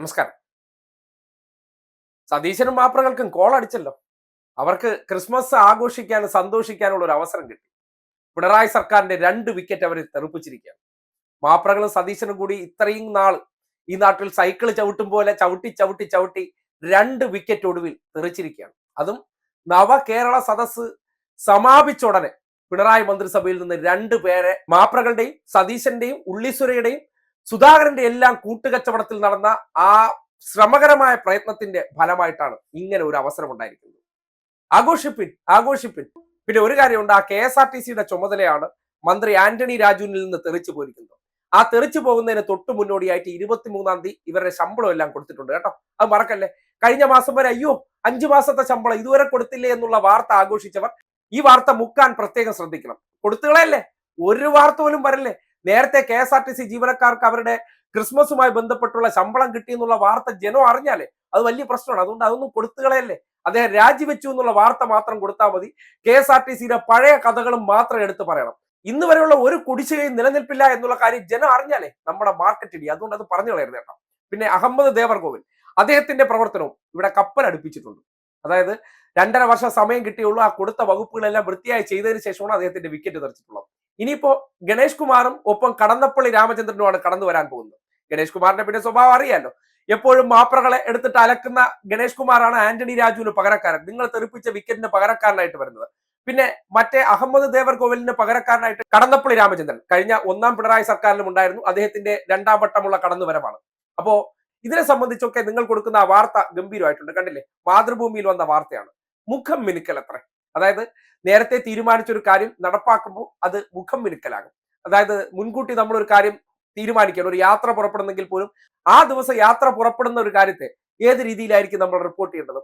നമസ്കാരം. സതീശനും മാപ്രകൾക്കും കോൾ അടിച്ചല്ലോ. അവർക്ക് ക്രിസ്മസ് ആഘോഷിക്കാനും സന്തോഷിക്കാനുള്ള ഒരു അവസരം കിട്ടി. പിണറായി സർക്കാരിന്റെ രണ്ട് വിക്കറ്റ് അവർ തെറുപ്പിച്ചിരിക്കുകയാണ്. മാപ്രകളും സതീശനും കൂടി ഇത്രയും നാൾ ഈ നാട്ടിൽ സൈക്കിൾ ചവിട്ടും പോലെ ചവിട്ടി ചവിട്ടി ചവിട്ടി രണ്ട് വിക്കറ്റ് ഒടുവിൽ തെറിച്ചിരിക്കുകയാണ്. അതും നവ കേരള സദസ് സമാപിച്ച ഉടനെ പിണറായി മന്ത്രിസഭയിൽ നിന്ന് രണ്ട് പേരെ മാപ്രകളുടെയും സതീശന്റെയും ഉള്ളീശ്വരയുടെയും സുധാകരന്റെ എല്ലാം കൂട്ടുകച്ചവടത്തിൽ നടന്ന ആ ശ്രമകരമായ പ്രയത്നത്തിന്റെ ഫലമായിട്ടാണ് ഇങ്ങനെ ഒരു അവസരം ഉണ്ടായിരിക്കുന്നത്. ആഘോഷിപ്പിൻ ആഘോഷിപ്പിൻ. പിന്നെ ഒരു കാര്യമുണ്ട് ആ കെ എസ് ആർ ടി സിയുടെ ചുമതലയാണ് മന്ത്രി ആന്റണി രാജുവിനിൽ നിന്ന് തെറിച്ചു പോയിരിക്കുന്നത്. ആ തെറിച്ചു പോകുന്നതിന് തൊട്ട് മുന്നോടിയായിട്ട് ഇരുപത്തിമൂന്നാം തീയതി ഇവരുടെ ശമ്പളം എല്ലാം കൊടുത്തിട്ടുണ്ട് കേട്ടോ. അത് മറക്കല്ലേ? കഴിഞ്ഞ മാസം വരെ അയ്യോ അഞ്ചു മാസത്തെ ശമ്പളം ഇതുവരെ കൊടുത്തില്ലേ എന്നുള്ള വാർത്ത ആഘോഷിച്ചവർ ഈ വാർത്ത മുക്കാൻ പ്രത്യേകം ശ്രദ്ധിക്കണം. കൊടുത്തുകളല്ലേ ഒരു വാർത്ത പോലും വരല്ലേ? നേരത്തെ K S R T C ജീവനക്കാർക്ക് അവരുടെ ക്രിസ്മസുമായി ബന്ധപ്പെട്ടുള്ള ശമ്പളം കിട്ടി എന്നുള്ള വാർത്ത ജനം അറിഞ്ഞാലേ അത് വലിയ പ്രശ്നമാണ്. അതുകൊണ്ട് അതൊന്നും കൊടുത്തുകളയല്ലേ അദ്ദേഹം രാജിവെച്ചു എന്നുള്ള വാർത്ത മാത്രം കൊടുത്താൽ മതി. കെ എസ് ആർ ടി സിയുടെ പഴയ കഥകളും മാത്രം എടുത്തു പറയണം. ഇന്ന് വരെയുള്ള ഒരു കുടിശ്ശികയും നിലനിൽപ്പില്ല എന്നുള്ള കാര്യം ജനം അറിഞ്ഞാലേ നമ്മുടെ മാർക്കറ്റ് ഇടി. അതുകൊണ്ട് അത് പറഞ്ഞു കളയരുത് കേട്ടോ. പിന്നെ അഹമ്മദ് ദേവർകോവിൽ അദ്ദേഹത്തിന്റെ പ്രവർത്തനവും ഇവിടെ കപ്പൽ അടുപ്പിച്ചിട്ടുണ്ട്. അതായത് രണ്ടര വർഷം സമയം കിട്ടിയുള്ളൂ. ആ കൊടുത്ത വകുപ്പുകളെല്ലാം വൃത്തിയായി ചെയ്തതിന് ശേഷമാണ് അദ്ദേഹത്തിന്റെ വിക്കറ്റ് തെറിച്ചിട്ടുള്ളത്. ഇനിയിപ്പോ ഗണേഷ് കുമാറും ഒപ്പം കടന്നപ്പള്ളി രാമചന്ദ്രനുമാണ് കടന്നു വരാൻ പോകുന്നത്. ഗണേഷ് കുമാറിന്റെ പിന്നെ സ്വഭാവം അറിയാലോ? എപ്പോഴും മാപ്രകളെ എടുത്തിട്ട് അലക്കുന്ന ഗണേഷ് കുമാറാണ് ആന്റണി രാജുവിന് പകരക്കാരൻ. നിങ്ങൾ തെറിപ്പിച്ച വിക്കറ്റിന് പകരക്കാരനായിട്ട് വരുന്നത്. പിന്നെ മറ്റേ അഹമ്മദ് ദേവർ കോവിലിന് പകരക്കാരനായിട്ട് കടന്നപ്പള്ളി രാമചന്ദ്രൻ. കഴിഞ്ഞ ഒന്നാം പിണറായി സർക്കാരിലും ഉണ്ടായിരുന്നു. അദ്ദേഹത്തിന്റെ രണ്ടാം വട്ടമുള്ള കടന്നുവരവാണ്. അപ്പോ ഇതിനെ സംബന്ധിച്ചൊക്കെ നിങ്ങൾ കൊടുക്കുന്ന ആ വാർത്ത ഗംഭീരമായിട്ടുണ്ട്. കണ്ടില്ലേ? മാതൃഭൂമിയിൽ വന്ന വാർത്തയാണ്. മുഖം മിനുക്കൽ അത്ര അതായത് നേരത്തെ തീരുമാനിച്ചൊരു കാര്യം നടപ്പാക്കുമ്പോൾ അത് മുഖം മിനുക്കലാകും. അതായത് മുൻകൂട്ടി നമ്മൾ ഒരു കാര്യം തീരുമാനിക്കണം ഒരു യാത്ര പുറപ്പെടുന്നെങ്കിൽ പോലും ആ ദിവസം യാത്ര പുറപ്പെടുന്ന ഒരു കാര്യത്തെ ഏത് രീതിയിലായിരിക്കും നമ്മൾ റിപ്പോർട്ട് ചെയ്യേണ്ടത്?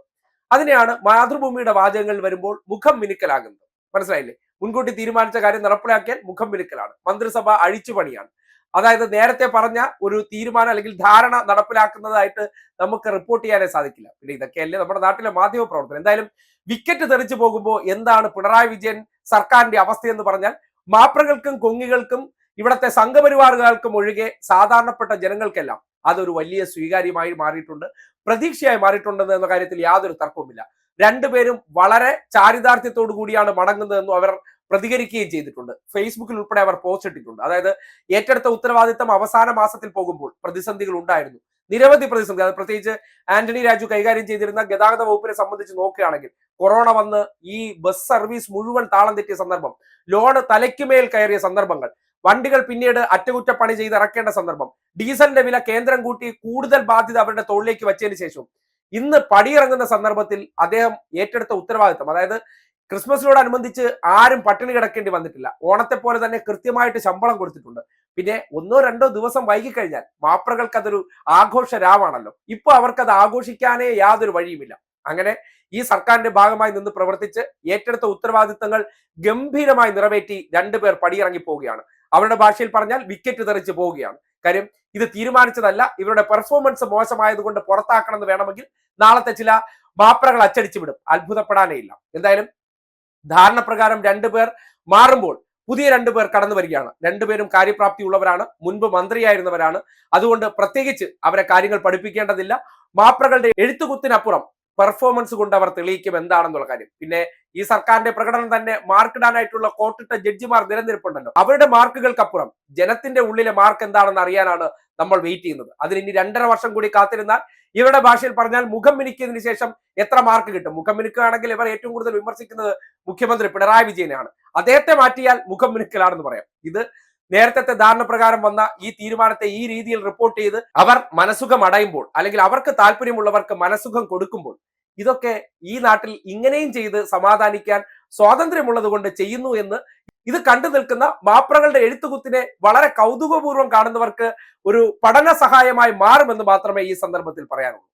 അതിനെയാണ് മാതൃഭൂമിയുടെ വാചകങ്ങൾ വരുമ്പോൾ മുഖം മിനുക്കലാകുന്നത്. മനസ്സിലായില്ലേ? മുൻകൂട്ടി തീരുമാനിച്ച കാര്യം നടപ്പിലാക്കിയാൽ മുഖം മിനുക്കലാണ്. മന്ത്രിസഭ അഴിച്ചുപണിയാണ്. അതായത് നേരത്തെ പറഞ്ഞ ഒരു തീരുമാനം അല്ലെങ്കിൽ ധാരണ നടപ്പിലാക്കുന്നതായിട്ട് നമുക്ക് റിപ്പോർട്ട് ചെയ്യാനേ സാധിക്കില്ല. പിന്നെ ഇതൊക്കെയല്ലേ നമ്മുടെ നാട്ടിലെ മാധ്യമ പ്രവർത്തനം. എന്തായാലും വിക്കറ്റ് തെറിച്ചു പോകുമ്പോൾ എന്താണ് പിണറായി വിജയൻ സർക്കാരിന്റെ അവസ്ഥ എന്ന് പറഞ്ഞാൽ മാപ്രകൾക്കും കൊങ്ങികൾക്കും ഇവിടത്തെ സംഘപരിവാറുകാർക്കും ഒഴികെ സാധാരണപ്പെട്ട ജനങ്ങൾക്കെല്ലാം അതൊരു വലിയ സ്വീകാര്യമായി മാറിയിട്ടുണ്ട്. പ്രതീക്ഷയായി മാറിയിട്ടുണ്ടെന്ന് എന്ന കാര്യത്തിൽ യാതൊരു തർക്കവുമില്ല. രണ്ടുപേരും വളരെ ചാരിതാർത്ഥ്യത്തോടു കൂടിയാണ് മടങ്ങുന്നതെന്നും അവർ പ്രതികരിക്കുകയും ചെയ്തിട്ടുണ്ട്. ഫേസ്ബുക്കിൽ ഉൾപ്പെടെ അവർ പോസ്റ്റ് ഇട്ടിട്ടുണ്ട്. അതായത് ഏറ്റെടുത്ത ഉത്തരവാദിത്തം അവസാന മാസത്തിൽ പോകുമ്പോൾ പ്രതിസന്ധികൾ ഉണ്ടായിരുന്നു. നിരവധി പ്രതിസന്ധി. അത് പ്രത്യേകിച്ച് ആന്റണി രാജു കൈകാര്യം ചെയ്തിരുന്ന ഗതാഗത വകുപ്പിനെ സംബന്ധിച്ച് നോക്കുകയാണെങ്കിൽ കൊറോണ വന്ന് ഈ ബസ് സർവീസ് മുഴുവൻ താളം തെറ്റിയ സന്ദർഭം ലോണ് തലയ്ക്കുമേൽ കയറിയ സന്ദർഭങ്ങൾ വണ്ടികൾ പിന്നീട് അറ്റകുറ്റപ്പണി ചെയ്ത് ഇറക്കേണ്ട സന്ദർഭം ഡീസലിന്റെ വില കേന്ദ്രം കൂട്ടി കൂടുതൽ ബാധ്യത അവരുടെ തോളിലേക്ക് വച്ചതിന് ശേഷം ഇന്ന് പടിയിറങ്ങുന്ന സന്ദർഭത്തിൽ അദ്ദേഹം ഏറ്റെടുത്ത ഉത്തരവാദിത്തം അതായത് ക്രിസ്മസിനോടനുബന്ധിച്ച് ആരും പട്ടിണി കിടക്കേണ്ടി വന്നിട്ടില്ല. ഓണത്തെ പോലെ തന്നെ കൃത്യമായിട്ട് ശമ്പളം കൊടുത്തിട്ടുണ്ട്. പിന്നെ ഒന്നോ രണ്ടോ ദിവസം വൈകിക്കഴിഞ്ഞാൽ മാപ്രകൾക്ക് അതൊരു ആഘോഷ രാവാണല്ലോ ഇപ്പൊ അവർക്കത് ആഘോഷിക്കാനേ യാതൊരു വഴിയുമില്ല. അങ്ങനെ ഈ സർക്കാരിന്റെ ഭാഗമായി നിന്ന് പ്രവർത്തിച്ച് ഏറ്റെടുത്ത ഉത്തരവാദിത്തങ്ങൾ ഗംഭീരമായി നിറവേറ്റി രണ്ടുപേർ പടിയിറങ്ങി പോവുകയാണ്. അവരുടെ ഭാഷയിൽ പറഞ്ഞാൽ വിക്കറ്റ് തെറിച്ച് പോവുകയാണ്. കാര്യം ഇത് തീരുമാനിച്ചതല്ല. ഇവരുടെ പെർഫോമൻസ് മോശമായതുകൊണ്ട് പുറത്താക്കണം എന്ന് വേണമെങ്കിൽ നാളത്തെ ചില മാപ്രകൾ അച്ചടിച്ചു വിടും. അത്ഭുതപ്പെടാനേ ഇല്ല. എന്തായാലും ധാരണ പ്രകാരം രണ്ടുപേർ മാറുമ്പോൾ പുതിയ രണ്ടുപേർ കടന്നു വരികയാണ്. രണ്ടുപേരും കാര്യപ്രാപ്തി ഉള്ളവരാണ്. മുൻപ് മന്ത്രിയായിരുന്നവരാണ്. അതുകൊണ്ട് പ്രത്യേകിച്ച് അവരെ കാര്യങ്ങൾ പഠിപ്പിക്കേണ്ടതില്ല. മാപ്രകളുടെ എഴുത്തുകുത്തിനപ്പുറം പെർഫോമൻസ് കൊണ്ട് അവർ തെളിയിക്കും എന്താണെന്നുള്ള കാര്യം. പിന്നെ ഈ സർക്കാരിന്റെ പ്രകടനം തന്നെ മാർക്കിടാനായിട്ടുള്ള കോട്ടിട്ട ജഡ്ജിമാർ നിരനിരപ്പുണ്ടല്ലോ അവരുടെ മാർക്കുകൾക്കപ്പുറം ജനത്തിന്റെ ഉള്ളിലെ മാർക്ക് എന്താണെന്ന് അറിയാനാണ് നമ്മൾ വെയിറ്റ് ചെയ്യുന്നത്. അതിന് ഇനി രണ്ടര വർഷം കൂടി കാത്തിരുന്നാൽ ഇവരുടെ ഭാഷയിൽ പറഞ്ഞാൽ മുഖം മിനുക്കിയതിനു ശേഷം എത്ര മാർക്ക് കിട്ടും? മുഖം മിനുക്കുകയാണെങ്കിൽ ഇവർ ഏറ്റവും കൂടുതൽ വിമർശിക്കുന്നത് മുഖ്യമന്ത്രി പിണറായി വിജയനെയാണ്. അദ്ദേഹത്തെ മാറ്റിയാൽ മുഖം മിനുക്കലാണെന്ന് പറയാം. ഇത് നേരത്തെ ധാരണ പ്രകാരം വന്ന ഈ തീരുമാനത്തെ ഈ രീതിയിൽ റിപ്പോർട്ട് ചെയ്ത് അവർ മനസുഖം അടയുമ്പോൾ അല്ലെങ്കിൽ അവർക്ക് താല്പര്യമുള്ളവർക്ക് മനസുഖം കൊടുക്കുമ്പോൾ ഇതൊക്കെ ഈ നാട്ടിൽ ഇങ്ങനെയും ചെയ്ത് സമാധാനിക്കാൻ സ്വാതന്ത്ര്യമുള്ളത് കൊണ്ട് ചെയ്യുന്നു എന്ന് ഇത് കണ്ടു നിൽക്കുന്ന മാപ്രകളുടെ എഴുത്തുകുത്തിനെ വളരെ കൗതുകപൂർവം കാണുന്നവർക്ക് ഒരു പഠന സഹായമായി മാറുമെന്ന് മാത്രമേ ഈ സന്ദർഭത്തിൽ പറയാനുള്ളൂ.